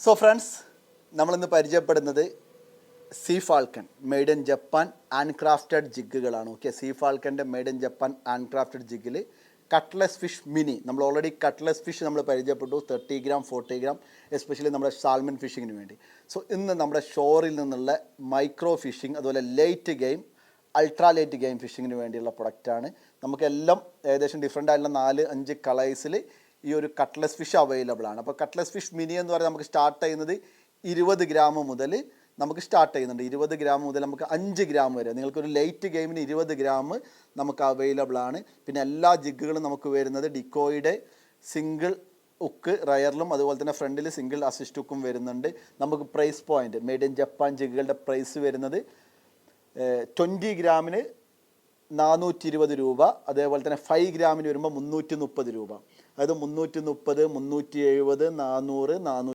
So friends നമ്മളിന്ന് പരിചയപ്പെടുന്നത് Sea Falcon made in Japan and crafted ജിഗുകളാണ് okay sea ഫാൾക്കന്റെ made in Japan and crafted ജിഗിൽ cutlass fish mini നമ്മൾ already cutlass fish നമ്മൾ പരിചയപ്പെട്ടു. Thirty gram forty gram especially നമ്മുടെ salmon ഫിഷിങ്ങിന് വേണ്ടി. So ഇന്ന് നമ്മുടെ ഷോറിൽ നിന്നുള്ള മൈക്രോ ഫിഷിംഗ് അതുപോലെ light game ultra light game ഫിഷിങ്ങിന് വേണ്ടിയുള്ള പ്രൊഡക്റ്റാണ് നമുക്കെല്ലാം ഏകദേശം ഡിഫറെന്റ് ആയിട്ടുള്ള നാല് അഞ്ച് കളേഴ്സിൽ ഈ ഒരു കട്ട്ലെസ് ഫിഷ് അവൈലബിൾ ആണ്. അപ്പോൾ കട്ട്ലെസ് ഫിഷ് മിനി എന്ന് പറയുന്നത് നമുക്ക് സ്റ്റാർട്ട് ചെയ്യുന്നത് ഇരുപത് ഗ്രാം മുതൽ നമുക്ക് സ്റ്റാർട്ട് ചെയ്യുന്നുണ്ട്. ഇരുപത് ഗ്രാം മുതൽ നമുക്ക് അഞ്ച് ഗ്രാം വരെ. നിങ്ങൾക്കൊരു ലൈറ്റ് ഗെയിമിന് ഇരുപത് ഗ്രാം നമുക്ക് അവൈലബിൾ ആണ്. പിന്നെ എല്ലാ ജിഗുകളും നമുക്ക് വരുന്നത് ഡിക്കോയുടെ സിംഗിൾ ഉക്ക് റയറിലും അതുപോലെ തന്നെ ഫ്രണ്ടിൽ സിംഗിൾ അസിസ്റ്റ് ഉക്കും വരുന്നുണ്ട്. നമുക്ക് price point made in Japan ജിഗുകളുടെ price വരുന്നത് ട്വന്റി ഗ്രാമിന് നാനൂറ്റി ഇരുപത് രൂപ അതേപോലെ തന്നെ ഫൈവ് ഗ്രാമിന് വരുമ്പോൾ മുന്നൂറ്റി മുപ്പത് രൂപ. അതായത് മുന്നൂറ്റി മുപ്പത് മുന്നൂറ്റി എഴുപത് നാനൂറ് നാനൂറ്റി